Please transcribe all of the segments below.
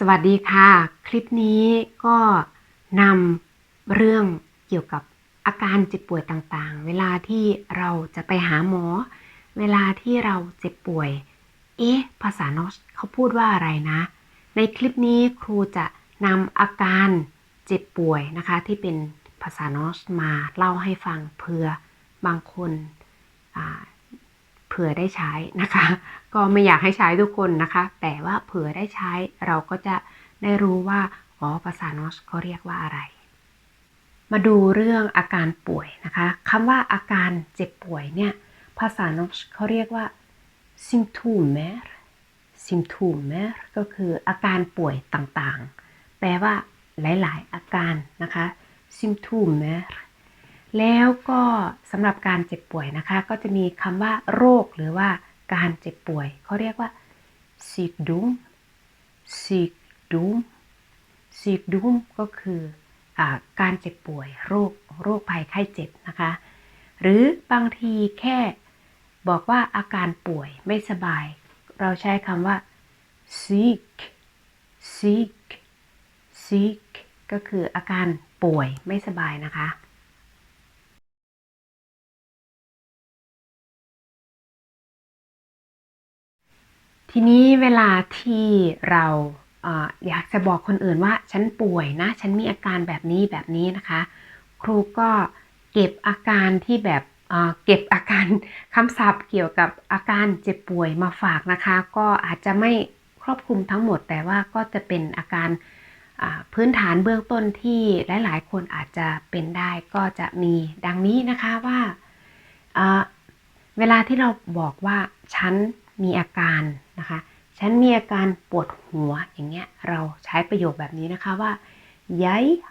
สวัสดีค่ะ คลิปนี้ก็นำเรื่องเกี่ยวกับอาการเจ็บป่วยต่างๆ เวลาที่เราจะไปหาหมอ เวลาที่เราเจ็บป่วย เอ๊ะ ภาษานอสเขาพูดว่าอะไรนะ ในคลิปนี้ครูจะนำอาการเจ็บป่วยนะคะ ที่เป็นภาษานอสมาเล่าให้ฟังเพื่อบางคนอ่า เผื่อได้ใช้นะคะ ก็ไม่อยากให้ใช้ทุกคนนะคะ แต่ว่าเผื่อได้ใช้เราก็จะได้รู้ว่าอ๋อภาษานอสเขาเรียกว่าอะไร มาดูเรื่องอาการป่วยนะคะคำว่าอาการเจ็บป่วยเนี่ยภาษานอสเขาเรียกว่า symptomer symptomer ก็คืออาการป่วยต่างๆ แปลว่าหลายๆ อาการนะคะ symptomer แล้วก็สำหรับการเจ็บป่วยนะคะ ก็จะมีคำว่าโรคหรือว่าการเจ็บป่วย เขาเรียกว่า sjukdom sjukdom sjukdom ก็คืออการเจ็บป่วย โรคโรคภัยไข้เจ็บนะคะ หรือบางทีแค่บอกว่าอาการป่วยไม่สบาย เราใช้คำว่า sick sick sick ก็คืออาการป่วยไม่สบายนะคะ ทีนี้เวลาที่เราอยากจะบอกคนอื่นว่าฉันป่วยนะ ฉันมีอาการแบบนี้แบบนี้นะคะ ครูก็เก็บอาการที่แบบเก็บอาการคำศัพท์เกี่ยวกับอาการเจ็บป่วยมาฝากนะคะ ก็อาจจะไม่ครอบคลุมทั้งหมด แต่ว่าก็จะเป็นอาการพื้นฐานเบื้องต้นที่หลายๆ คนอาจจะเป็นได้ก็จะมีดังนี้นะคะว่าเวลาที่เราบอกว่าฉันมีอาการ นะคะ ฉันมีอาการปวดหัวอย่างเงี้ย เราใช้ประโยคแบบนี้นะคะว่า jag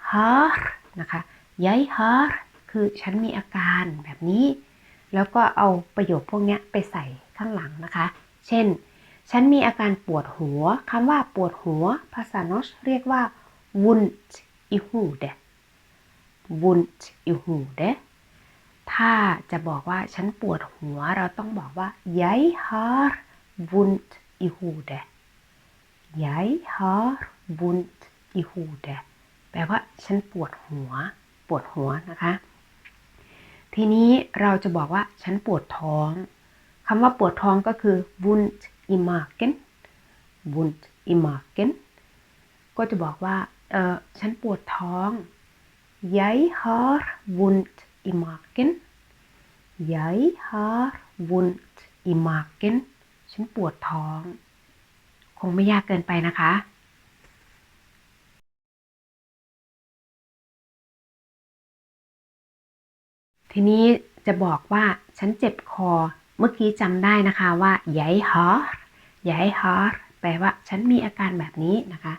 har นะคะ jag har คือฉันมีอาการแบบนี้ แล้วก็เอาประโยคพวกนี้ไปใส่ข้างหลังนะคะ เช่น ฉันมีอาการปวดหัวคำว่าปวดหัว ภาษานอชเรียกว่า wund i huvudet wund i huvudet ถ้าจะบอกว่าฉันปวดหัวเราต้องบอกว่า jag har vondt i hodet jag har vondt i hodet แปลว่าฉันปวดหัว ปวดหัวนะคะ ทีนี้เราจะบอกว่าฉันปวดท้องคำว่าปวดท้องก็คือ vondt i magen vondt i magen ก็จะบอกว่าเออฉันปวดท้อง jag har vondt i magen jag har vondt i magen ฉันปวดท้อง คงไม่ยากเกินไปนะคะ ทีนี้จะบอกว่าฉันเจ็บคอ เมื่อกี้จำได้นะคะว่า jeg har jeg har แปลว่าฉันมีอาการแบบนี้นะคะ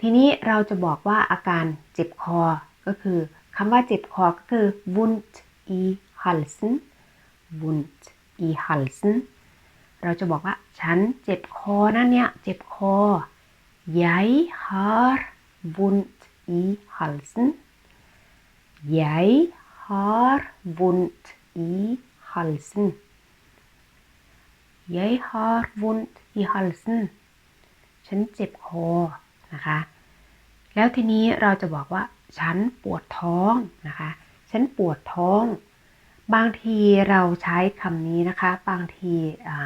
ทีนี้เราจะบอกว่าอาการเจ็บคอ ก็คือคำว่าเจ็บคอก็คือ wund i halsen wund i halsen เราจะบอกว่า ฉันเจ็บคอนะเนี่ย เจ็บคอ jeg har vondt i halsen jeg har vondt i halsen jeg har vondt i halsen ฉันเจ็บคอนะคะ แล้วทีนี้เราจะบอกว่า ฉันปวดท้องนะคะ ฉันปวดท้อง บางทีเราใช้คำนี้นะคะ บางทีอ่า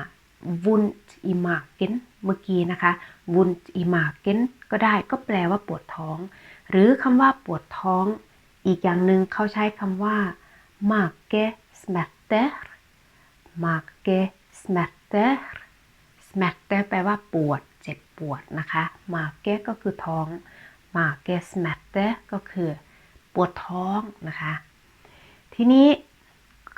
wund i magen เมื่อกี้นะคะ wund i magen ก็ได้ก็แปลว่าปวดท้อง หรือคำว่าปวดท้อง อีกอย่างหนึ่งเขาใช้คำว่า mage smerter mage smerter smerter แปลว่าปวด เจ็บปวดนะคะ mage ก็คือท้อง mage smerter ก็คือ ปวดท้องนะคะ ทีนี้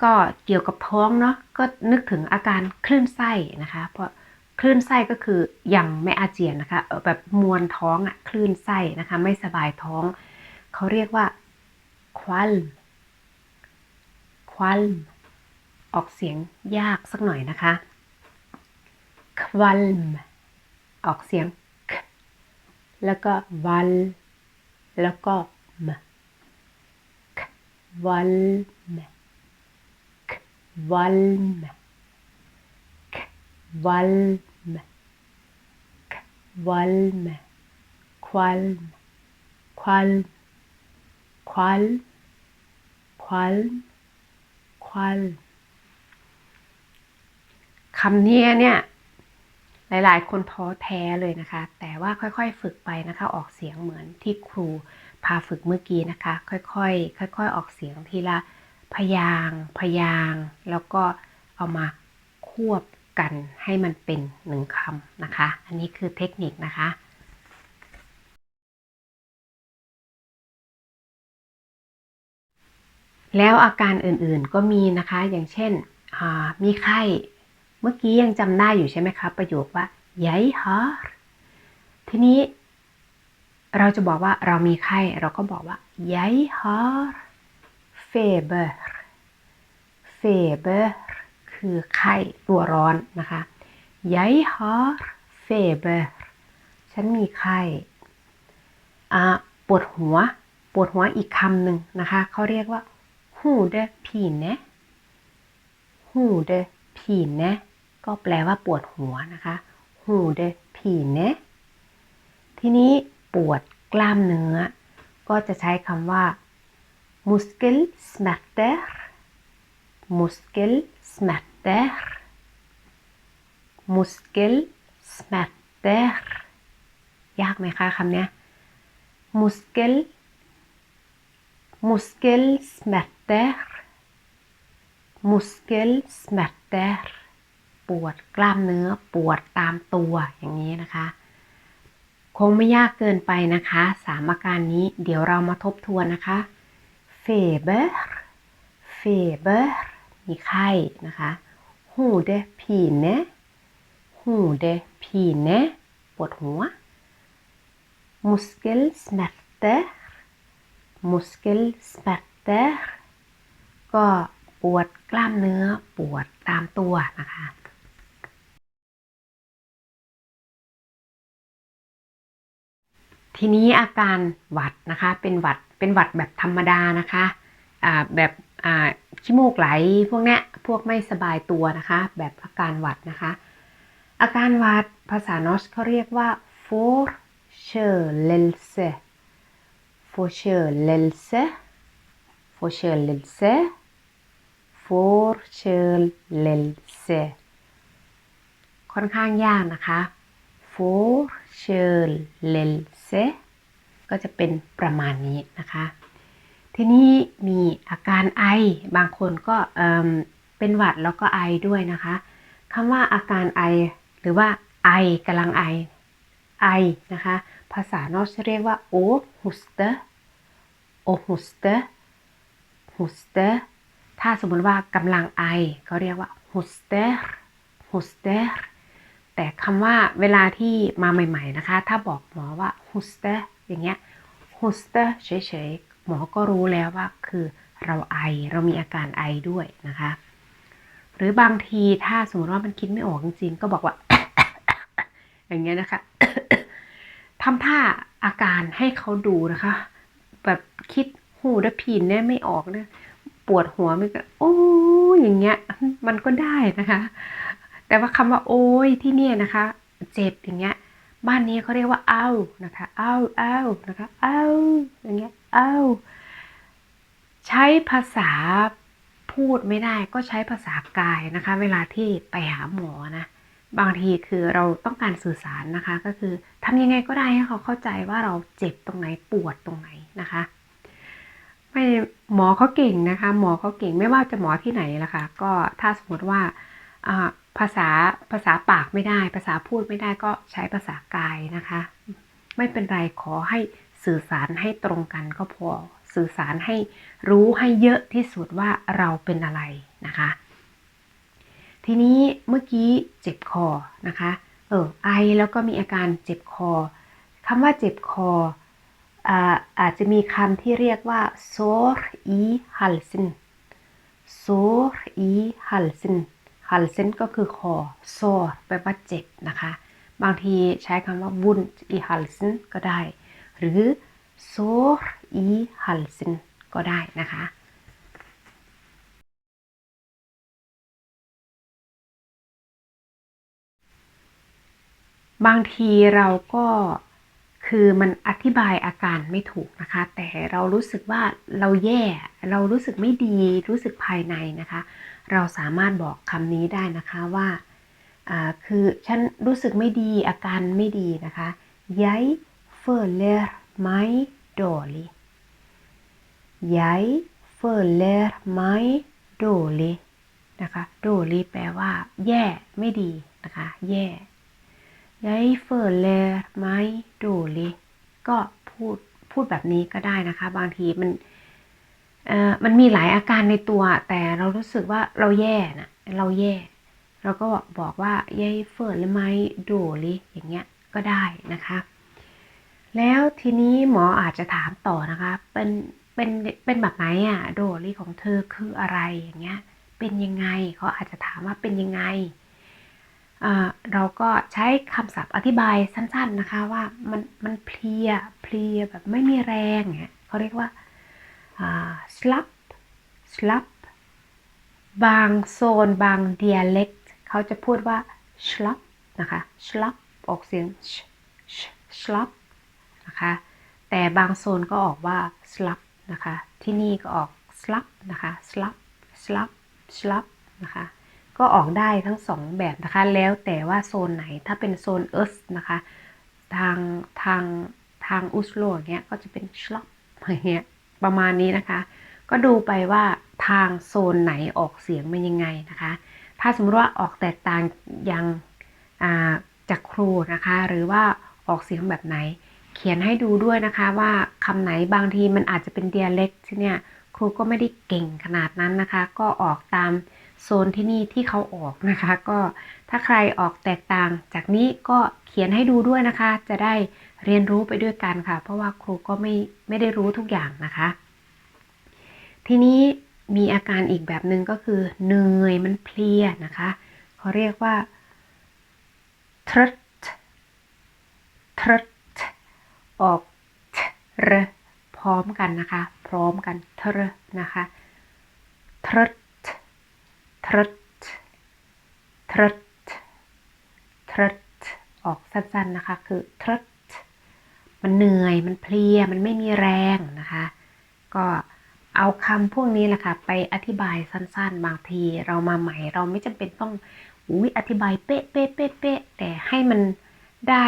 ก็เกี่ยวกับท้องเนาะก็นึกถึงอาการคลื่นไส้นะคะ เพราะคลื่นไส้ก็คือยังไม่อาเจียนนะคะแบบมวนท้องอะคลื่นไส้นะคะ ไม่สบายท้อง เขาเรียกว่าควอลควอลออกเสียงยากสักหน่อยนะคะควอลออกเสียงคแล้วก็วัลแล้วก็ม วอลม kvalm kvalm kvalm qualm qualm qualm qualm qualm คำนี้เนี่ย หลายๆ คนท้อแท้เลยนะคะ แต่ว่าค่อยๆ ฝึกไปนะคะ ออกเสียงเหมือนที่ครูพาฝึกเมื่อกี้นะคะ ค่อยๆ ค่อย ๆ ออกเสียงทีละ พยางพยางแล้วก็เอามาควบกันให้มันเป็นหนึ่งคำนะคะ อันนี้คือเทคนิคนะคะแล้วอาการอื่นๆก็มีนะคะ อย่างเช่นอ่ามีไข้ เมื่อกี้ยังจำได้อยู่ใช่ไหมคะประโยคว่า jeg har ทีนี้ เราจะบอกว่าเรามีไข้ เราก็บอกว่า jeg har feber feber คือไข้ตัวร้อนนะคะ jeg har feber ฉันมีไข้อ่าปวดหัว ปวดหัวอีกคำหนึ่งนะคะเขาเรียกว่า hodepine hodepine ก็แปลว่าปวดหัวนะคะ hodepine ทีนี้ปวดกล้ามเนื้อ ก็จะใช้คำว่า muskelsmerter muskelsmerter muskelsmerter ยากไหมคะคำเนี้ย muskel muskelsmerter muskelsmerter ปวดกล้ามเนื้อปวดตามตัวอย่างนี้นะคะ คงไม่ยากเกินไปนะคะ สามอาการนี้เดี๋ยวเรามาทบทวนนะคะ feber feber มีไข้นะคะ hodepine hodepine ปวดหัว muskelsmerter muskelsmerter ก็ปวดกล้ามเนื้อปวดตามตัวนะคะทีนี้อาการหวัดนะคะเป็นหวัด เป็นหวัดแบบธรรมดานะคะแบบขี้มูกไหลพวกเนี้ยพวกไม่สบายตัวนะคะ แบบอาการหวัดนะคะ อาการหวัดภาษานอสเขาเรียกว่า forkjølelse forkjølelse forkjølelse forkjølelse ค่อนข้างยากนะคะ forkjølelse ก็จะเป็นประมาณนี้นะคะ ทีนี้มีอาการไอบางคนก็เเป็นหวัดแล้วก็ไอด้วยนะคะคำว่าอาการไอหรือว่าไอกำลังไอไอนะคะ ภาษานอกจะเรียกว่าโอฮุสเตโอฮุสเตฮุสเตถ้าสมมติว่ากำลังไอก็เรียกว่าฮุสเตฮุสเตแต่คำว่าเวลาที่มาใหม่ ๆ นะคะ ถ้าบอกหมอว่าฮุสเตอ อย่างเงี้ยฮสเตเฉยๆ หมอก็รู้แล้วว่าคือเราไอเรามีอาการไอด้วยนะคะ หรือบางทีถ้าสมมติว่ามันคิดไม่ออกจริงๆก็บอกว่า อย่างเงี้ยนะคะทำท่าอาการให้เขาดูนะคะ แบบคิดหูดผินเนี่ยไม่ออกเนี่ยปวดหัวไม่ก็โอ้อย่างเงี้ย มันก็ได้นะคะ แต่ว่าคำว่าโอ้ยที่เนี่ยนะคะ เจ็บอย่างเงี้ย บ้านนี้เขาเรียกว่าเอานะคะเอาเอานะคะเอาอย่างเงี้ยเอาใช้ภาษาพูดไม่ได้ก็ใช้ภาษากายนะคะ เวลาที่ไปหาหมอนะ บางทีคือเราต้องการสื่อสารนะคะ ก็คือทำยังไงก็ได้ให้เขาเข้าใจว่าเราเจ็บตรงไหนปวดตรงไหนนะคะไม่หมอเขาเก่งนะคะ หมอเขาเก่งไม่ว่าจะหมอที่ไหนละค่ะก็ถ้าสมมติว่า ภาษาภาษาปากไม่ได้ ภาษาพูดไม่ได้ก็ใช้ภาษากายนะคะ ไม่เป็นไรขอให้สื่อสารให้ตรงกันก็พอสื่อสารให้รู้ให้เยอะที่สุดว่าเราเป็นอะไรนะคะ ทีนี้เมื่อกี้เจ็บคอนะคะเออไอแล้วก็มีอาการเจ็บคอคำว่าเจ็บคออาอาจจะมีคำที่เรียกว่า sår i halsen sår i halsen halsen ก็คือคอ sår แปลว่าเจ็บนะคะ บางทีใช้คำว่า wund i halsen ก็ได้ หรือ sår i halsen ก็ได้นะคะบางทีเราก็คือมันอธิบายอาการไม่ถูกนะคะ แต่เรารู้สึกว่าเราแย่ เรารู้สึกไม่ดี รู้สึกภายในนะคะ เราสามารถบอกคำนี้ได้นะคะว่าคือฉันรู้สึกไม่ดีอาการไม่ดีนะคะ jeg føler meg dårlig jeg føler meg dårlig นะคะ dårlig แปลว่า แย่ ไม่ดีนะคะ แย่ jeg føler meg dårlig ก็พูดพูดแบบนี้ก็ได้นะคะ บางทีมัน มันมีหลายอาการในตัว แต่เรารู้สึกว่าเราแย่นะเราแย่ เราก็บอกว่า jeg føler meg dårlig อย่างเงี้ยก็ได้นะคะ แล้วทีนี้หมออาจจะถามต่อนะคะ เป็นเป็นเป็นแบบไหนอะโดลี่ของเธอคืออะไรอย่างเงี้ย เป็นยังไงเขาอาจจะถามว่าเป็นยังไงเราก็ใช้คำศัพท์อธิบายสั้น ๆนะคะว่ามันมันเพลียเพลียแบบไม่มีแรงเนี่ยเขาเรียกว่า slap slap บางโซนบาง dialect เขาจะพูดว่า slap นะคะ slap ออกเสียง slap นะคะ แต่บางโซนก็ออกว่า slap นะคะ ที่นี่ก็ออก slap นะคะ slap slap slap นะคะก็ออกได้ทั้งสองแบบนะคะ แล้วแต่ว่าโซนไหนถ้าเป็นโซนเอสนะคะ ทางทางทางอุสโลอย่างเงี้ยก็จะเป็น slap อย่างเงี้ย ประมาณนี้นะคะ ก็ดูไปว่าทางโซนไหนออกเสียงเป็นยังไงนะคะ ถ้าสมมติว่าออกแตกต่างย่างจากครูนะคะ หรือว่าออกเสียงแบบไหน เขียนให้ดูด้วยนะคะว่าคำไหนบางทีมันอาจจะเป็น dialect ที่เนี่ยครูก็ไม่ได้เก่งขนาดนั้นนะคะ ก็ออกตามโซนที่นี่ที่เขาออกนะคะ ก็ถ้าใครออกแตกต่างจากนี้ก็เขียนให้ดูด้วยนะคะ จะได้ เรียนรู้ไปด้วยกันค่ะ เพราะว่าครูก็ไม่ไม่ได้รู้ทุกอย่างนะคะ ทีนี้มีอาการอีกแบบหนึ่งก็คือเหนื่อยมันเพลียนะคะเขาเรียกว่า trött trött ออกเรพร้อมกันนะคะ พร้อมกันเทรนะคะ trött trött trött trött ออกสั้นๆนะคะ คือ trött มันเหนื่อยมันเพลียมันไม่มีแรงนะคะ ก็เอาคำพวกนี้แหละค่ะไปอธิบายสั้นๆ บางทีเรามาใหม่เราไม่จำเป็นต้องอุ้ยอธิบายเป๊ะเป๊ะเป๊ะเป๊ะแต่ให้มันได้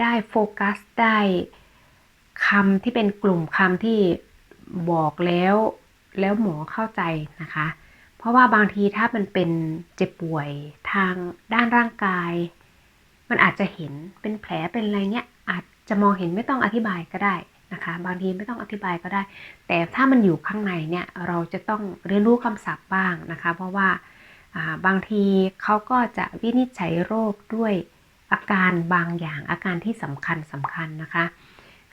ได้โฟกัสได้คำที่เป็นกลุ่มคำที่บอกแล้วแล้วหมอเข้าใจนะคะ เพราะว่าบางทีถ้ามันเป็นเจ็บป่วยทางด้านร่างกาย มันอาจจะเห็นเป็นแผลเป็นอะไรเงี้ย จะมองเห็นไม่ต้องอธิบายก็ได้นะคะบางทีไม่ต้องอธิบายก็ได้ แต่ถ้ามันอยู่ข้างในเนี่ยเราจะต้องเรียนรู้คำศัพท์บ้างนะคะ เพราะว่าบางทีเขาก็จะวินิจฉัยโรคด้วยอาการบางอย่างอาการที่สำคัญสำคัญนะคะ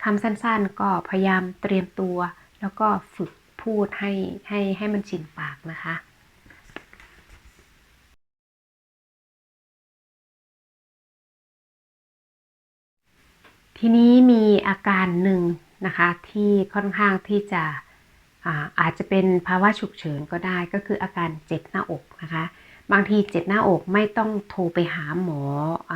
คำสั้นๆก็พยายามเตรียมตัว แล้วก็ฝึกพูดให้ให้ให้มันชินปากนะคะ ทีนี้มีอาการหนึ่งนะคะที่ค่อนข้างที่จะอาอาจจะเป็นภาวะฉุกเฉินก็ได้ก็คืออาการเจ็บหน้าอกนะคะ บางทีเจ็บหน้าอกไม่ต้องโทรไปหาหมออ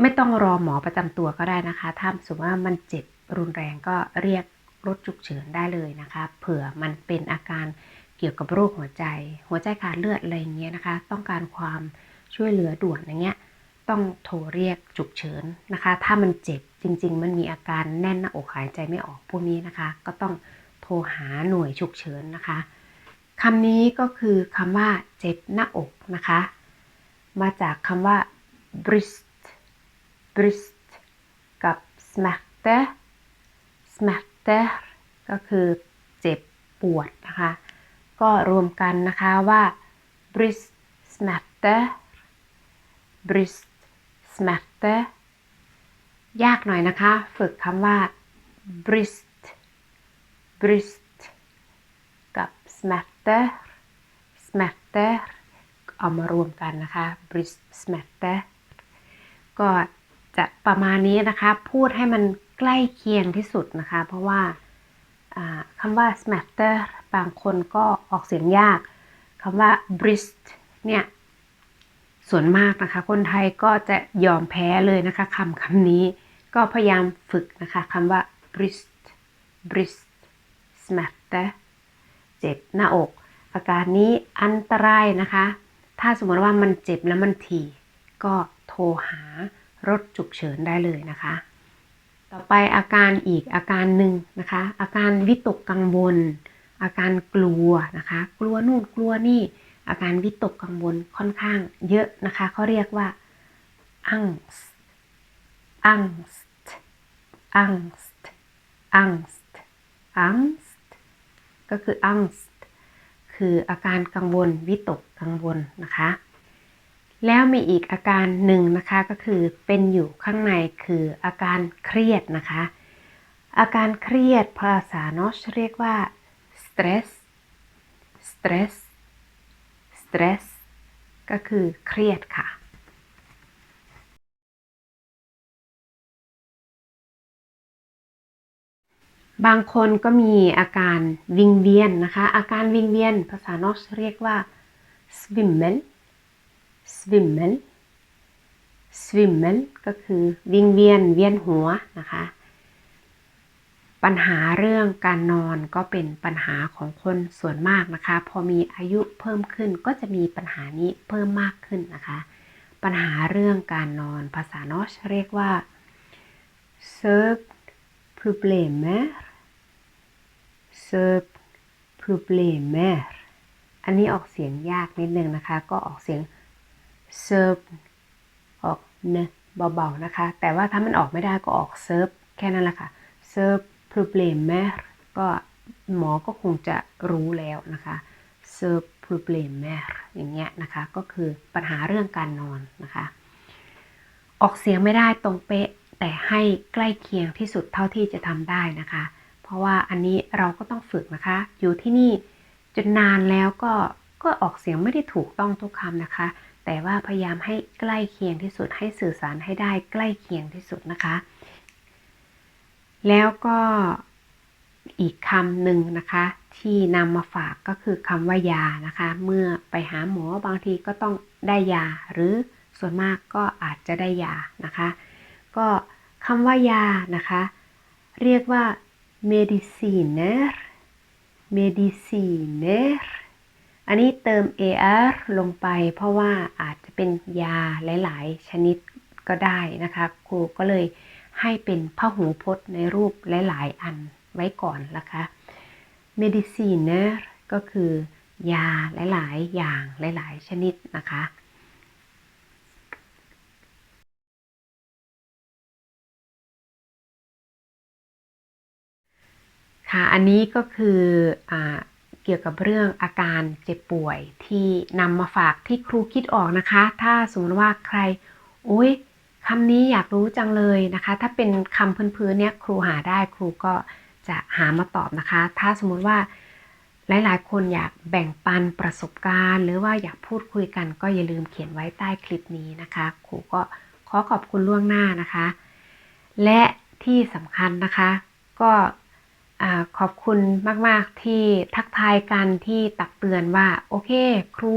ไม่ต้องรอหมอประจำตัวก็ได้นะคะ ถ้าสมมติว่ามันเจ็บรุนแรงก็เรียกรถฉุกเฉินได้เลยนะคะ เผื่อมันเป็นอาการเกี่ยวกับโรคหัวใจ หัวใจขาดเลือดอะไรเงี้ยนะคะ ต้องการความช่วยเหลือด่วนอย่างเงี้ย ต้องโทรเรียกฉุกเฉินนะคะ ถ้ามันเจ็บจริง ๆ มันมีอาการแน่นหน้าอกหายใจไม่ออกพวกนี้นะคะ ก็ต้องโทรหาหน่วยฉุกเฉินนะคะคำนี้ก็คือคำว่าเจ็บหน้าอกนะคะ มาจากคำว่า brist brist กับ smerte smerte ก็คือเจ็บปวดนะคะ ก็รวมกันนะคะว่า brist smerte brist smerte ยากหน่อยนะคะ ฝึกคำว่า brist brist กับ smerte smerte เอามารวมกันนะคะ brist smerte ก็จะประมาณนี้นะคะ พูดให้มันใกล้เคียงที่สุดนะคะ เพราะว่าคำว่า smatter บางคนก็ออกเสียงยากคำว่า brist เนี่ย ส่วนมากนะคะ คนไทยก็จะยอมแพ้เลยนะคะคำคำนี้ ก็พยายามฝึกนะคะคำว่า brist brist smerte เจ็บหน้าอก อาการนี้อันตรายนะคะ ถ้าสมมติว่ามันเจ็บแล้วมันถี่ ก็โทรหารถฉุกเฉินได้เลยนะคะ ต่อไปอาการอีกอาการหนึ่งนะคะ อาการวิตกกังวล อาการกลัวนะคะ กลัวนู่นกลัวนี่ อาการวิตกกังวลค่อนข้างเยอะนะคะเขาเรียกว่า angst angst angst angst angst ก็คือ angst คืออาการกังวลวิตกกังวลนะคะ แล้วมีอีกอาการหนึ่งนะคะก็คือเป็นอยู่ข้างในคืออาการเครียดนะคะ อาการเครียดภาษาโนชเรียกว่า stress stress stress ก็คือเครียดค่ะ บางคนก็มีอาการวิงเวียนนะคะ อาการวิงเวียน ภาษานอสเรียกว่า swimmel swimmel swimmel ก็คือวิงเวียนเวียนหัวนะคะ ปัญหาเรื่องการนอนก็เป็นปัญหาของคนส่วนมากนะคะ พอมีอายุเพิ่มขึ้นก็จะมีปัญหานี้เพิ่มมากขึ้นนะคะ ปัญหาเรื่องการนอนภาษานอชเรียกว่า sömnproblemer sömnproblemer อันนี้ออกเสียงยากนิดนึงนะคะ ก็ออกเสียง sömn ออกเนเบาๆนะคะ แต่ว่าถ้ามันออกไม่ได้ก็ออก söp แค่นั้นแหละค่ะ söp problemer ก็หมอก็คงจะรู้แล้วนะคะ söp problemer อย่างเงี้ยนะคะก็คือปัญหาเรื่องการนอนนะคะ ออกเสียงไม่ได้ตรงเป๊ะแต่ให้ใกล้เคียงที่สุดเท่าที่จะทำได้นะคะ เพราะว่าอันนี้เราก็ต้องฝึกนะคะ อยู่ที่นี่จนนานแล้วก็ก็ออกเสียงไม่ได้ถูกต้องทุกคำนะคะ แต่ว่าพยายามให้ใกล้เคียงที่สุดให้สื่อสารให้ได้ใกล้เคียงที่สุดนะคะ แล้วก็อีกคำหนึ่งนะคะ ที่นำมาฝากก็คือคำว่ายานะคะ เมื่อไปหาหมอบางทีก็ต้องได้ยา หรือส่วนมากก็อาจจะได้ยานะคะ ก็คำว่ายานะคะ เรียกว่า mediciner mediciner อันนี้เติม ar ลงไป เพราะว่าอาจจะเป็นยาหลาย ๆ ชนิดก็ได้นะคะ ครูก็เลย ให้เป็นพหูพจน์ในรูปหลาย ๆ อันไว้ก่อนนะคะ medicine ก็คือยาหลาย ๆ อย่างหลาย ๆ ชนิดนะคะค่ะอันนี้ก็คืออเกี่ยวกับเรื่องอาการเจ็บป่วยที่นำมาฝากที่ครูคิดออกนะคะ ถ้าสมมติว่าใครโอ้ย คำนี้อยากรู้จังเลยนะคะ ถ้าเป็นคำพื้นๆเนี่ยครูหาได้ครูก็จะหามาตอบนะคะ ถ้าสมมุติว่าหลายๆ คนอยากแบ่งปันประสบการณ์ หรือว่าอยากพูดคุยกันก็อย่าลืมเขียนไว้ใต้คลิปนี้นะคะ ครูก็ขอขอบคุณล่วงหน้านะคะ และที่สำคัญนะคะ ก็ขอบคุณมาก ๆ ที่ทักทายกันที่ตักเตือนว่า โอเค ครู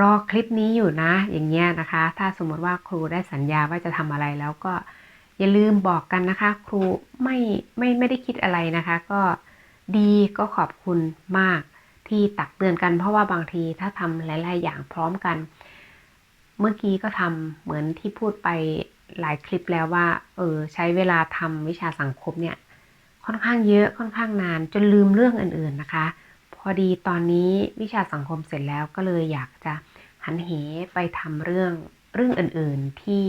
รอคลิปนี้อยู่นะ อย่างเงี้ยนะคะ ถ้าสมมติว่าครูได้สัญญาว่าจะทำอะไรแล้วก็อย่าลืมบอกกันนะคะ ครูไม่ไม่ไม่ได้คิดอะไรนะคะ ก็ดีก็ขอบคุณมากที่ตักเตือนกันเพราะว่าบางทีถ้าทำหลาย ๆ อย่างพร้อมกัน เมื่อกี้ก็ทำเหมือนที่พูดไปหลายคลิปแล้วว่า เออ ใช้เวลาทำวิชาสังคมเนี่ย ค่อนข้างเยอะค่อนข้างนานจนลืมเรื่องอื่น ๆ นะคะ พอดีตอนนี้วิชาสังคมเสร็จแล้วก็เลยอยากจะหันเหไปทำเรื่องเรื่องอื่นๆที่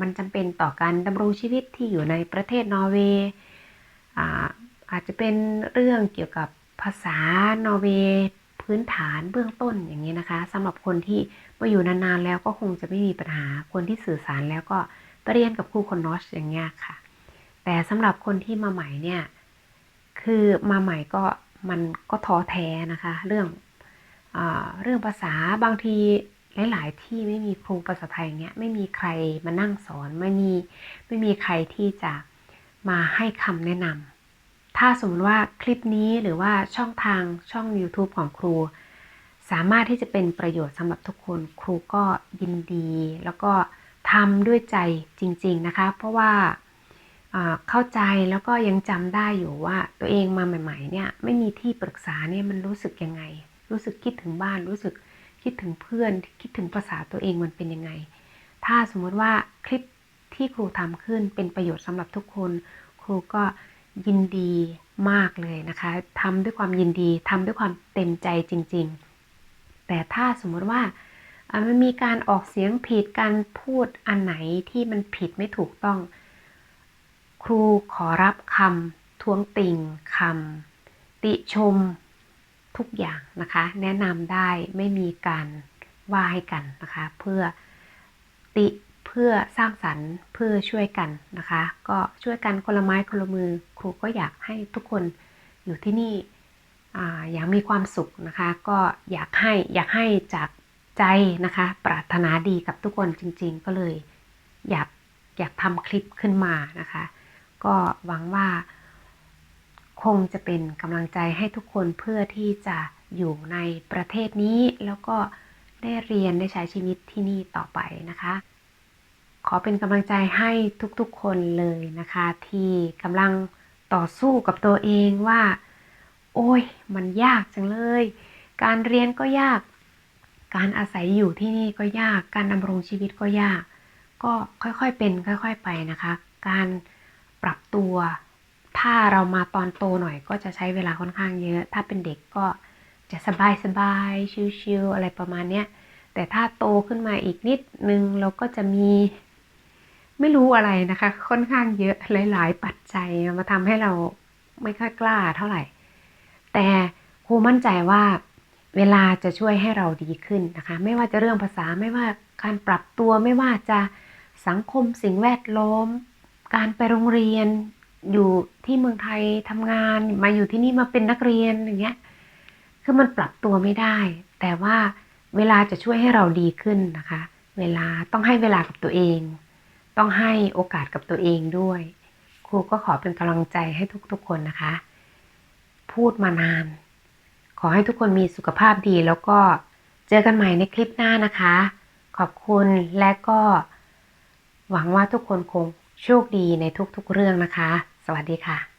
มันจำเป็นต่อการดำรงชีวิตที่อยู่ในประเทศนอร์เวย์อาอาจจะเป็นเรื่องเกี่ยวกับภาษานอร์เวย์พื้นฐานเบื้องต้นอย่างนี้นะคะสำหรับคนที่มาอยู่นานๆแล้วก็คงจะไม่มีปัญหาคนที่สื่อสารแล้วก็ไปเรียนกับครูคนนอชอย่างเงี้ยค่ะ แต่สำหรับคนที่มาใหม่เนี่ยคือมาใหม่ก็ มันก็ท้อแท้นะคะ เรื่องอเรื่องภาษาบางทีหลาย ๆ ที่ไม่มีครูภาษาไทยเงี้ยไม่มีใครมานั่งสอนไม่มีไม่มีใครที่จะมาให้คำแนะนำถ้าสมมติว่าคลิปนี้หรือว่าช่องทางช่อง YouTube ของครู สามารถที่จะเป็นประโยชน์สำหรับทุกคนครูก็ยินดี แล้วก็ทำด้วยใจจริง ๆ นะคะ เพราะว่าอ่า เข้าใจแล้วก็ยังจำได้อยู่ว่าตัวเองมาใหม่ ๆ เนี่ยไม่มีที่ปรึกษาเนี่ยมันรู้สึกยังไง รู้สึกคิดถึงบ้านรู้สึกคิดถึงเพื่อนคิดถึงภาษาตัวเองมันเป็นยังไง ถ้าสมมติว่าคลิปที่ครูทำขึ้นเป็นประโยชน์สำหรับทุกคน ครูก็ยินดีมากเลยนะคะทำด้วยความยินดีทำด้วยความเต็มใจจริง ๆ แต่ถ้าสมมติว่ามันมีการออกเสียงผิดการพูดอันไหนที่มันผิดไม่ถูกต้อง ครูขอรับคำท้วงติงคำติชมทุกอย่างนะคะ แนะนำได้ไม่มีการว่าให้กันนะคะ เพื่อติเพื่อสร้างสรรค์เพื่อช่วยกันนะคะ ก็ช่วยกันคนละไม้คนละมือ ครูก็อยากให้ทุกคนอยู่ที่นี่ออย่างมีความสุขนะคะ ก็อยากให้อยากให้จากใจนะคะ ปรารถนาดีกับทุกคนจริง ๆ ก็เลยอยากอยากทำคลิปขึ้นมานะคะ ก็หวังว่า คงจะเป็นกำลังใจให้ทุกคนเพื่อที่จะอยู่ในประเทศนี้ แล้วก็ได้เรียนได้ใช้ชีวิตที่นี่ต่อไปนะคะ ขอเป็นกำลังใจให้ทุกๆคนเลยนะคะ ที่กำลังต่อสู้กับตัวเองว่า โอ้ยมันยากจังเลย การเรียนก็ยาก การอาศัยอยู่ที่นี่ก็ยาก การดำรงชีวิตก็ยาก ก็ค่อยๆเป็น ค่อย ๆ ไปนะคะ การ ปรับตัว ถ้าเรามาตอนโตหน่อยก็จะใช้เวลาค่อนข้างเยอะ ถ้าเป็นเด็กก็จะสบายสบายๆชิวๆอะไรประมาณเนี้ยแต่ถ้าโตขึ้นมาอีกนิดนึงเราก็จะมี ไม่รู้อะไรนะคะ ค่อนข้างเยอะหลาย ๆ ปัจจัยมาทำให้เราไม่ค่อยกล้าเท่าไหร่ แต่ครูมั่นใจว่าเวลาจะช่วยให้เราดีขึ้นนะคะ ไม่ว่าจะเรื่องภาษาไม่ว่าการปรับตัวไม่ว่าจะสังคมสิ่งแวดล้อม การไปโรงเรียนอยู่ที่เมืองไทยทำงานมาอยู่ที่นี่มาเป็นนักเรียนอย่างเงี้ยคือมันปรับตัวไม่ได้ แต่ว่าเวลาจะช่วยให้เราดีขึ้นนะคะ เวลาต้องให้เวลากับตัวเอง ต้องให้โอกาสกับตัวเองด้วย ครูก็ขอเป็นกำลังใจให้ทุกๆคนนะคะ พูดมานาน ขอให้ทุกคนมีสุขภาพดี แล้วก็เจอกันใหม่ในคลิปหน้านะคะ ขอบคุณและก็หวังว่าทุกคนคง โชคดีในทุกๆเรื่องนะคะ สวัสดีค่ะ